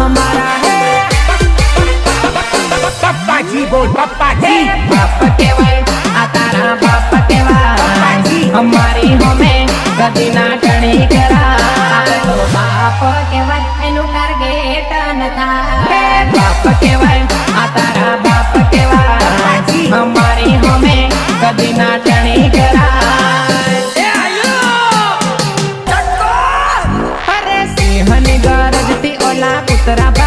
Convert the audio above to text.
हमारा है पप्पा जी बोल पप्पा जी बाप केवल आता रहा बाप केवल हमारी हमें कदी ना टणी करा बाप केवल एनु कर गए तनता बाप केवल आता रहा बाप केवल हमारी हमें कदी ना टणी करा la puterà